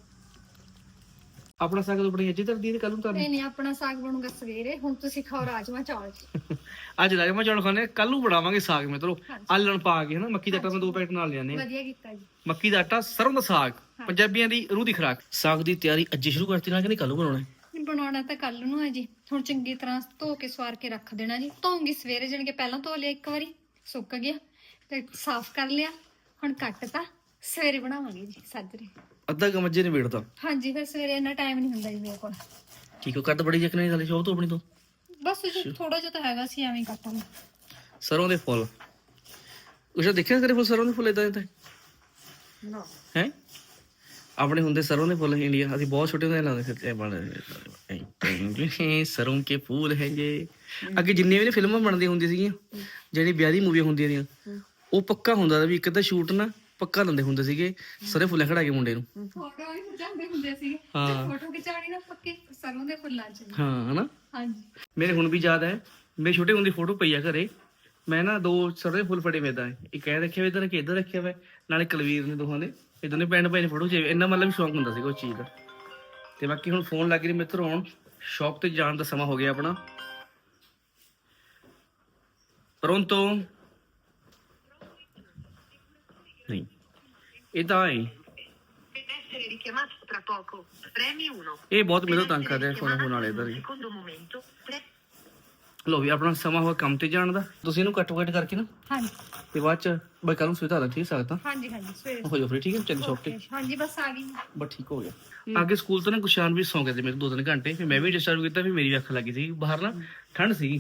ਆਪਣਾ ਸਾਗ ਤੋਂ ਬਣੀ ਅੱਜ ਤਰਦੀ ਤੇ ਕੱਲ ਨੂੰ ਤਰਦੀ ਨਹੀਂ ਨਹੀਂ ਆਪਣਾ ਸਾਗ ਬਣੂਗਾ ਸਵੇਰੇ। ਹੁਣ ਤੁਸੀਂ ਖਾਓ ਰਾਜਮਾ ਚੌਲ। ਅੱਜ ਰਾਜਮਾ ਚੌਲ ਖਾਣੇ ਕੱਲ ਨੂੰ ਬਣਾਵਾਂਗੇ ਸਾਗ ਮਿੱਤਰੋ ਆਲਣ ਪਾ ਕੇ ਹਨਾ ਮੱਕੀ ਦਾ ਆਟਾ ਮੈਂ ਦੋ ਪੈਕਟ ਨਾਲ ਲਿਆਨੇ ਆ ਵਧੀਆ ਕੀਤਾ ਜੀ। ਮੱਕੀ ਦਾ ਆਟਾ ਸਰੋਂ ਦਾ ਸਾਗ ਪੰਜਾਬੀਆਂ ਦੀ ਰੂਹ ਦੀ ਖੁਰਾਕ। ਸਾਗ ਦੀ ਤਿਆਰੀ ਅੱਜ ਸ਼ੁਰੂ ਕਰਤੀ ਨਾ ਕਿ ਨਹੀਂ ਕੱਲ ਨੂੰ ਬਣਾਉਣਾ ਹੈ? ਬਣਾਉਣਾ ਤਾਂ ਕੱਲ ਨੂੰ ਹੈ ਜੀ ਹੁਣ ਚੰਗੀ ਤਰ੍ਹਾਂ ਧੋ ਕੇ ਸਵਾਰ ਕੇ ਰੱਖ ਦੇਣਾ ਜੀ। ਧੋਉਂਗੀ ਸਵੇਰੇ ਜਾਣੀ ਕਿ ਪਹਿਲਾਂ ਧੋ ਲਿਆ ਇੱਕ ਵਾਰੀ ਸੁੱਕ ਗਿਆ। ਤੇ ਸਾਫ਼ ਕਰ ਲਿਆ। ਹੁਣ ਕੱਟਤਾ ਸਵੇਰੇ ਬਣਾਵਾਂਗੇ ਜੀ ਸਾਜਰੇ। ਅੱਧਾ ਮੱਝੇ ਨੇ ਵੇੜਦਾ ਹਾਂਜੀ ਫਿਰ ਸਵੇਰੇ ਇੰਨਾ ਟਾਈਮ ਨਹੀਂ ਹੁੰਦਾ ਜੀ ਮੇਰੇ ਕੋਲ। ਠੀਕ ਹੋ ਕੱਟ ਬੜੀ ਜਕਨੇ ਸਾਲੇ ਸ਼ੋਪ ਤੋਂ ਆਪਣੀ ਤੋਂ। ਬਸ ਜੀ ਥੋੜਾ ਜਿਹਾ ਤਾਂ ਹੈਗਾ ਸੀ ਐਵੇਂ ਕੱਟਾਂਗੇ ਸਰੋਂ ਦੇ ਫੁੱਲ। ਉਸ ਦੇਖਿਆ ਕਰੇ ਫੁੱਲ ਸਰੋਂ ਦੇ ਫੁੱਲ ਇਦਾਂ ਇਦਾਂ ਨਾ। ਹੈ? ਆਪਣੇ ਹੁੰਦੇ ਸਰੋਂ ਦੇ ਫੁੱਲ ਇੰਡੀਆ ਅਸੀਂ ਬਹੁਤ ਛੋਟੇ ਹੁੰਦੇ ਲਾਉਂਦੇ ਫਿਰਦੇ ਬਣ ਸਰੋਂ। ਕੇ ਫੂਲ ਹੈ ਜੇ ਅੱਗੇ ਜਿੰਨੀਆਂ ਵੀ ਫਿਲਮਾਂ ਬਣਦੀਆਂ ਹੁੰਦੀਆਂ ਸੀਗੀਆਂ ਜਿਹੜੀ ਵਿਆਹ ਦੀ ਮੂਵੀਆਂ ਹੁੰਦੀਆਂ ਦੀਆਂ ਉਹ ਪੱਕਾ ਹੁੰਦਾ ਵੀ ਇੱਕ ਤਾਂ ਸ਼ੂਟ ਨਾ ਪੱਕਾ ਦਿੰਦੇ ਹੁੰਦੇ ਸੀਗੇ ਸਾਰੇ ਫੁੱਲਾਂ ਖੜਾ ਕੇ ਮੁੰਡੇ ਨੂੰ। ਫੋਟੋ ਵੀ ਖਿਚਾਉਂਦੇ ਹੁੰਦੇ ਸੀ ਹਾਂ। ਫੋਟੋ ਖਿਚਾਉਣੀ ਨਾ ਪੱਕੇ ਸਰੋਂ ਦੇ ਫੁੱਲਾਂ ਚ। ਹਾਂ ਹਨਾ? ਹਾਂਜੀ। ਮੇਰੇ ਹੁਣ ਵੀ ਯਾਦ ਹੈ ਮੇਰੇ ਛੋਟੇ ਹੁੰਦੀ ਫੋਟੋ ਪਈ ਆ ਘਰੇ। ਮੈਂ ਨਾ ਦੋ ਸਰੋਂ ਦੇ ਫੁੱਲ ਫੜੇ ਵੇਦਾ ਇੱਕ ਇਹ ਰੱਖਿਆ ਵੇ ਇਧਰ ਕਿ ਇਧਰ ਰੱਖਿਆ ਵੇ। ਨਾਲੇ ਕਲਵੀਰ ਨੇ ਦੋਹਾਂ ਦੇ। ਇਹ ਦੋਨੇ ਪਿੰਡ ਭਾਈ ਨੇ ਫੋਟੋ ਚ ਇੰਨਾ ਮਤਲਬ ਸ਼ੌਂਕ ਹੁੰਦਾ ਸੀ ਉਸ ਚੀਜ਼ ਦਾ। ਤੇ ਬਾਕੀ ਹੁਣ ਫੋਨ ਲੱਗ ਰਹੀ ਮਿੱਤਰ ਹੁਣ ਸ਼ੌਪ ਤੇ ਜਾਣ ਦਾ ਸਮਾਂ ਹੋ ਗਿਆ ਆਪਣਾ। ਪਰੰਤੋ ਨਹੀਂ। ਇਹ ਤਾਂ ਹੈ Per essere richiamato tra poco, premi 1. ਇਹ ਬਹੁਤ ਮੈਨੂੰ ਤੰਗ ਕਰਦੇ ਆ ਫੋਨ ਫੋਨ ਵਾਲੇ ਇਧਰ ਹੀ। Secondo momento, pre- ਲੋ ਵੀ ਆਪਣਾ ਸਮਾਂ ਹੋਇਆ ਕੰਮ ਤੇ ਜਾਣ ਦਾ। ਤੁਸੀਂ ਇਹਨੂੰ ਕੱਟ ਕੱਟ ਕਰਕੇ ਨਾ ਹਾਂਜੀ। ਤੇ ਬਾਅਦ ਚ ਬਈ ਕੱਲ ਨੂੰ ਸੁਵਿਧਾ ਠੀਕ ਸਕਦਾ ਹਾਂਜੀ ਹਾਂਜੀ ਸਵੇਰੇ ਹੋ ਜਾ ਫਰੀ ਠੀਕ ਹੈ ਚੱਲ ਸ਼ੌਪ ਤੇ ਹਾਂਜੀ ਬਸ ਆ ਗਈ। ਬਸ ਠੀਕ ਹੋ ਗਿਆ। ਅੱਗੇ ਸਕੂਲ ਤੋਂ ਨਾ ਗੁਸ਼ਾਨ ਵੀ ਸੌਂ ਗਏ ਤੇ ਮੇਰੇ ਦੋ ਤਿੰਨ ਘੰਟੇ। ਫਿਰ ਮੈਂ ਵੀ ਡਿਸਟਰਬ ਕੀਤਾ ਫਿਰ ਮੇਰੀ ਅੱਖ ਲੱਗੀ ਸੀ। ਬਾਹਰ ਨਾ ਠੰਡ ਸੀ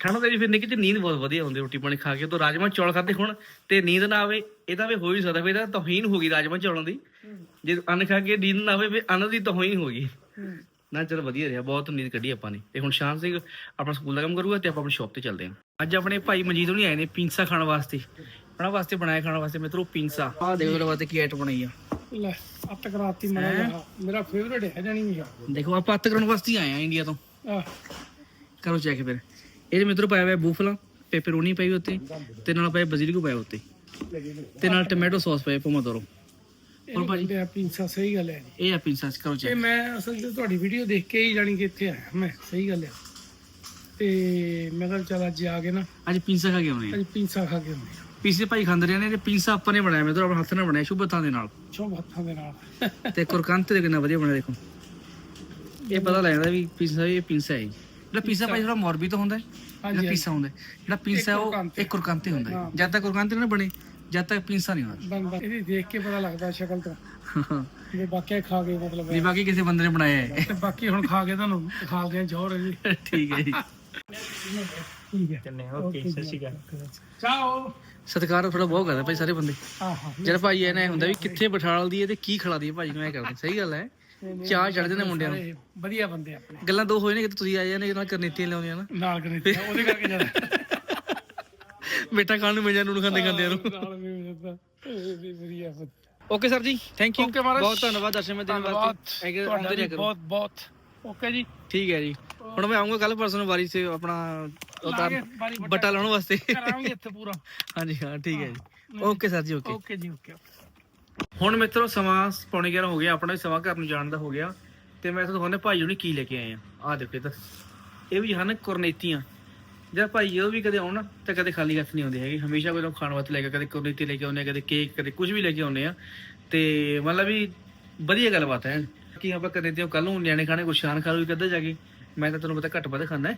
ਠੰਡ ਦੇ ਵੀ ਫਿਰ ਨਿੱਕੀ ਤੇ ਨੀਂਦ ਬਹੁਤ ਵਧੀਆ ਹੁੰਦੀ ਰੋਟੀ ਪਾਣੀ ਖਾ ਕੇ। ਤੋਂ ਰਾਜਮਾ ਚੌਲ ਖਾਦੇ ਹੁਣ ਤੇ ਨੀਂਦ ਨਾ ਆਵੇ ਇਹਦਾ ਵੀ ਹੋ ਹੀ ਸਕਦਾ। ਫਿਰ ਇਹਦਾ ਤੋਹੀਨ ਹੋ ਗਈ ਰਾਜਮਾ ਚੌਲਾਂ ਦੀ। ਜੇ ਅੰਨ ਖਾ ਕੇ ਨੀਂਦ ਨਾ ਆਵੇ ਫਿਰ ਅੰਨ ਦੀ ਤੋਹੀਨ ਹੋ ਗਈ। ਨਾ ਚਲ ਵਧੀਆ ਰਿਹਾ ਬਹੁਤ ਨੀਂਦ ਕੱਢੀ ਆਪਾਂ ਨੇ। ਤੇ ਹੁਣ ਸ਼ਾਮ ਸਿੰਘ ਆਪਣਾ ਸਕੂਲ ਦਾ ਕੰਮ ਕਰੂਗਾ ਤੇ ਆਪਾਂ ਆਪਣੀ ਸ਼ਾਪ ਤੇ ਚੱਲਦੇ ਹਾਂ। ਅੱਜ ਆਪਣੇ ਭਾਈ ਮਨਜੀਤ ਹੁਣੀ ਆਏ ਨੇ ਪੀਂਸਾ ਖਾਣ ਵਾਸਤੇ। ਉਹਨਾਂ ਵਾਸਤੇ ਬਣਾਇਆ ਖਾਣ ਵਾਸਤੇ ਮਿੱਤਰੋ ਪੀਂਸਾ ਆਹ ਦੇਖੋ ਉਹਦੇ ਵਾਸਤੇ ਕੀ ਆਈਟਮ ਬਣਾਈ ਆ। ਲੈ ਅੱਤ ਕਰਾਤੀ ਮੈਂ। ਮੇਰਾ ਫੇਵਰੇਟ ਹੈ ਜਾਨੀ ਨਹੀਂ ਦੇਖੋ ਆਪਾਂ ਅੱਤ ਕਰਨ ਵਾਸਤੇ ਹੀ ਆਏ ਆ ਇੰਡੀਆ ਤੋਂ। ਆ ਕਰੋ ਚੈੱਕ ਫਿਰ। ਇਹਦੇ ਮਿੱਤਰੋ ਪਾਇਆ ਹੋਇਆ ਬੂਫਲਾ ਪੇਪਰੋਨੀ ਪਾਈ ਉੱਤੇ ਤੇ ਨਾਲ ਪਾਇਆ ਬਜ਼ਿਲਿਕੋ ਪਾਇਆ ਉੱਤੇ। ਤੇ ਨਾਲ ਟੋਮੈਟੋ ਸੌਸ ਪਾਇਆ ਪੋਮਾਦੋਰੋ ਹੋਰ ਭਾਜੀ? ਤੇ ਪਿੰਸਾ ਸਹੀ ਗੱਲ ਹੈ ਇਹ ਆ ਪੀਂਸਾ ਕਰੋ ਇਹ ਚੈੱਕ ਮੈਂ ਅਸਲ 'ਚ ਤੁਹਾਡੀ ਵੀਡੀਓ ਦੇਖ ਕੇ ਹੀ ਜਾਣੀ ਕਿ ਇੱਥੇ ਆਇਆ ਮੈਂ ਸਹੀ ਗੱਲ ਹੈ। ਤੇ ਮੈਂ ਕਿਹਾ ਚੱਲ ਅੱਜ ਆ ਕੇ ਨਾ। ਅੱਜ ਪੀਂਸਾ ਖਾ ਕੇ ਆਉਣੇ ਆ। ਅੱਜ ਪਿੰਸਾ ਖਾ ਕੇ ਆਉਂਦੇ ਹਾਂ ਪੀਸੇ ਭਾਈ ਖਾਂਦੇ ਰਹੇ ਨੇ ਤੇ ਪੀਸਾ ਆਪਾਂ ਨੇ ਬਣਾਇਆ ਮਿੱਤਰੋ ਆਪਣੇ ਹੱਥ ਨਾਲ ਬਣਾਇਆ ਸ਼ੁਭ ਹੱਥਾਂ ਦੇ ਨਾਲ। ਸ਼ੋਭ ਹੱਥਾਂ ਦੇ ਨਾਲ। ਤੇ ਕੁਰਕੰਤ ਦੇ ਕਿੰਨਾ ਵਧੀਆ ਬਣਿਆ ਦੇਖੋ। ਇਹ ਪਤਾ ਲੱਗ ਜਾਂਦਾ ਵੀ ਪੀਸਾ ਇਹ ਪੀਸਾ ਹੈ। ਜੀ। ਜਿਹੜਾ ਪੀਸਾ ਭਾਈ ਥੋੜਾ ਮੋਰਬੀ ਤੋਂ ਹੁੰਦਾ ਹੈ ਹਾਂਜੀ, ਜਿਹੜਾ ਪੀਸਾ ਹੁੰਦਾ ਹੈ। ਜਿਹੜਾ ਪੀਸਾ ਉਹ ਕੁਰਕੰਤ। ਇੱਕ ਕੁਰਕੰਤ ਹੀ ਹੁੰਦਾ ਹੈ। ਹਾਂ। ਜਦ ਤੱਕ ਕੁਰਕੰਤ ਨਾ ਬਣੇ ਜਦ ਤੱਕ ਪੀਸਾ ਨਹੀਂ ਹੋਣਾ ਇਹਦੀ ਦੇਖ ਕੇ ਪਤਾ ਲੱਗਦਾ ਸ਼ਕਲ ਤੋਂ। ਵੀ ਬਾਕੀ ਖਾ ਕੇ ਮਤਲਬ ਵੀ ਬਾਕੀ ਕਿਸੇ ਬੰਦੇ ਨੇ ਬਣਾਇਆ ਹੈ ਤੇ ਬਾਕੀ ਹੁਣ ਖਾ ਕੇ ਤੁਹਾਨੂੰ ਖਾ ਕੇ ਜ਼ੋਰ ਹੈ ਜੀ। ਠੀਕ ਹੈ ਜੀ। ਠੀਕ ਹੈ। ਕਿੰਨੇ ਓਕੇ ਸਤਿ ਸ਼੍ਰੀ ਅਕਾਲ। ਚਾਓ। ਸਤਿਕਾਰ ਥੋੜਾ ਬਹੁਤ ਕਰਦੇ ਭਾਈ ਸਾਰੇ ਬੰਦੇ। ਹਾਂ ਹਾਂ। ਜਿਹੜਾ ਭਾਈ ਨਾ ਹੁੰਦਾ ਵੀ ਕਿੱਥੇ ਬਿਠਾਲ ਦੀ ਹੈ ਤੇ ਕੀ ਖਿਲਾ ਦੀ ਹੈ ਭਾਈ ਨੂੰ ਇਹ ਕਰਦੇ। ਸਹੀ ਗੱਲ ਹੈ। ਚਾਹ ਚੜਦੇ ਨੇ ਮੁੰਡਿਆਂ ਨੂੰ। ਸਾਰੇ ਵਧੀਆ ਬੰਦੇ ਆਪਣੇ। ਗੱਲਾਂ ਦੋ ਹੋਏ ਨੇ ਕਿ ਤੁਸੀਂ ਆ ਜਾਂਦੇ ਨਾਲ ਕਰਨੀਤੀਆਂ ਲਾਉਂਦੀਆਂ ਨਾ। ਨਾਲ ਕਰੇ ਉਹਦੇ ਕਰਕੇ ਜ਼ਿਆਦਾ ਮਿੱਠਾ ਖਾਣ ਨੂੰ ਮਿਲ ਜਾ ਨੂੰ ਖਾਂਦੇ ਖਾਂਦੇ ਨੂੰ ਨਾਲ ਵੀ ਹੋ ਜਾਂਦਾ। ਇਹ ਵੀ ਵਧੀਆ ਬੰਦੇ। Okay sir ji thank you Okay, ਮਹਾਰਾਜ। ਬਹੁਤ ਧੰਨਵਾਦ ਦਰਸ਼ਨ ਮੈਂ ਦੇਣ ਧੰਨਵਾਦ। ਵਾਸਤੇ ਐਗੇ ਤੁਹਾਡਾ ਆਉਂਦੇ ਵੀ ਰਿਹਾ ਕਰੋ। ਬਹੁਤ ਬਹੁਤ। ਓਕੇ ਜੀ। ਠੀਕ ਹੈ ਜੀ। ਹੁਣ ਮੈਂ ਆਉਂਗਾ ਕੱਲ ਪਰਸੋਂ ਨੂੰ ਵਾਰੀ ਸੇ ਆਪਣਾ ਉਤਾਰ ਲਾਗੇ ਬੱਟਾ ਬੱਟਾ ਲਾਉਣ ਵਾਸਤੇ। ਕਰਾਂਗੇ ਇੱਥੇ ਪੂਰਾ। ਹਾਂਜੀ ਹਾਂ ਠੀਕ ਹੈ ਜੀ। Okay sir ji okay okay ਜੀ ਓਕੇ ਹੁਣ ਮਿੱਤਰੋ ਸਮਾਂ ਪੌਣੇ 11 ਹੋ ਗਿਆ। ਆਪਣਾ ਵੀ ਸਮਾਂ ਘਰ ਨੂੰ ਜਾਣ ਦਾ ਹੋ ਗਿਆ। ਤੇ ਮੈਂ ਤੁਹਾਨੂੰ ਦਿਖਾਉਂਦਾ ਭਾਈ ਹੁਣੀ ਕੀ ਲੈ ਕੇ ਆਏ ਆ। ਆਹ ਦੇਖੋ ਇਹ ਤਾਂ ਇਹ ਵੀ ਹਨ ਕੁਰਨੇਤੀਆਂ। ਜਦ ਭਾਈ ਜਦੋਂ ਵੀ ਕਦੇ ਆਉਣ ਤਾਂ ਕਦੇ ਖਾਲੀ ਹੱਥ ਨਹੀਂ ਆਉਂਦੇ ਹੈਗੇ। ਹਮੇਸ਼ਾ ਕੋਈ ਨਾ ਖਾਣ ਵਾਸਤੇ ਲੈ ਕੇ ਕਦੇ ਕੁਰਨੇਤੀ ਲੈ ਕੇ ਆਉਂਦੇ ਆ ਕਦੇ ਕੇਕ ਕਦੇ ਕੁਝ ਵੀ ਲੈ ਕੇ ਆਉਂਦੇ ਆ। ਤੇ ਮਤਲਬ ਵੀ ਵਧੀਆ ਗੱਲਬਾਤ ਹੈ। ਕਿ ਆਪਾਂ ਕਦੇ ਤੇ ਕੱਲ ਨੂੰ ਨਿਆਣੇ ਖਾਣੇ ਕੁਛ ਸ਼ਾਨ ਖਾ ਲੂ ਕਦੇ ਜਾ ਕੇ। ਮੈਂ ਤਾਂ ਤੁਹਾਨੂੰ ਪਤਾ ਘੱਟ ਵੱਧ ਖਾਂਦਾ।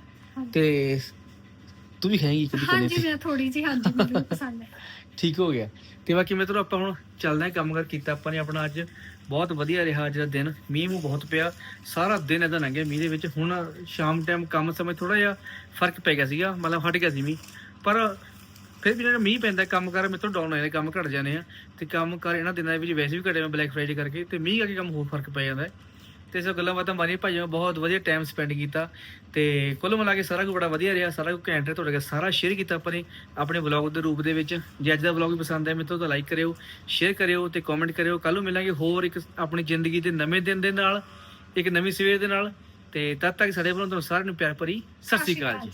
ਤੇ ਤੂੰ ਵੀ ਖਾਏਂਗੀ ਕਦੀ ਹਾਂਜੀ ਕੁਰਨੇਤੀ ਮੈਂ ਥੋੜੀ ਜਿਹੀ ਹਾਂਜੀ ਮੈਨੂੰ ਪਸੰਦ ਹੈ। ਠੀਕ ਹੋ ਗਿਆ। ਤੇ ਬਾਕੀ ਮਿੱਤਰੋ ਆਪਾਂ ਹੁਣ ਚੱਲਦੇ ਹਾਂ ਕੰਮ ਕਰ ਕੀਤਾ। ਆਪਾਂ ਨੇ ਆਪਣਾ ਅੱਜ ਬਹੁਤ ਵਧੀਆ ਰਿਹਾ ਅੱਜ ਦਾ ਦਿਨ। ਮੀਂਹ ਮੂੰਹ ਬਹੁਤ ਪਿਆ। ਸਾਰਾ ਦਿਨ ਇਹਦਾ ਲੰਘਿਆ ਮੀਂਹ ਦੇ ਵਿੱਚ। ਹੁਣ ਸ਼ਾਮ ਟਾਈਮ ਕੰਮ ਸਮੇਂ ਥੋੜਾ ਜਿਹਾ ਫ਼ਰਕ ਪੈ ਗਿਆ ਸੀਗਾ। ਮਤਲਬ ਹਟ ਗਿਆ ਸੀ ਮੀਂਹ। ਪਰ ਫਿਰ ਵੀ ਜਿਹੜਾ ਮੀਂਹ ਪੈਂਦਾ ਕੰਮ ਕਰ ਮਿੱਤਰੋ ਡਾਊਨ ਹੋ ਜਾਂਦੇ। ਕੰਮ ਘਟ ਜਾਂਦੇ ਆ। ਤੇ ਕੰਮ ਕਰ ਇਹਨਾਂ ਦਿਨਾਂ ਦੇ ਵਿੱਚ ਵੈਸੇ ਵੀ ਘਟੇ ਮੈਂ ਬਲੈਕ ਫਰਾਈਡੇ ਕਰਕੇ। ਤੇ ਮੀਂਹ ਕਰਕੇ ਕੰਮ ਹੋਰ ਫ਼ਰਕ ਪੈ ਜਾਂਦਾ ਹੈ। ਤੇ ਸੋ ਗੱਲਾਂ ਬਾਤਾਂ ਮਾਰੀਆਂ, ਭਾਈਆਂ ਬਹੁਤ ਵਧੀਆ ਟਾਈਮ ਸਪੈਂਡ ਕੀਤਾ ਤੇ ਕੁੱਲ ਮਿਲਾ ਕੇ ਸਾਰਾ ਕੁਝ ਬੜਾ ਵਧੀਆ ਰਿਹਾ, ਸਾਰਾ ਕੁਝ ਘੈਂਟ ਰਿਹਾ, ਤੁਹਾਡੇ ਨਾਲ ਸਾਰਾ ਸ਼ੇਅਰ ਕੀਤਾ ਆਪਾਂ ਨੇ ਆਪਣੇ ਵਲੌਗ ਦੇ ਰੂਪ ਦੇ ਵਿੱਚ। ਜੇ ਅੱਜ ਦਾ ਵਲੌਗ ਵੀ ਪਸੰਦ ਆਇਆ ਮੈਨੂੰ ਤਾਂ ਲਾਈਕ ਕਰਿਓ ਸ਼ੇਅਰ ਕਰਿਓ ਤੇ ਕਮੈਂਟ ਕਰਿਓ। ਕੱਲ ਨੂੰ ਮਿਲਾਂਗੇ ਹੋਰ ਇੱਕ ਆਪਣੀ ਜ਼ਿੰਦਗੀ ਦੇ ਨਵੇਂ ਦਿਨ ਦੇ ਨਾਲ, ਇੱਕ ਨਵੀਂ ਸਵੇਰ ਦੇ ਨਾਲ। ਤੇ ਤਦ ਤੱਕ ਸਾਡੇ ਵੱਲੋਂ ਤੁਹਾਨੂੰ ਸਾਰਿਆਂ ਨੂੰ ਪਿਆਰ ਭਰੀ ਸਤਿ ਸ੍ਰੀ ਅਕਾਲ ਜੀ।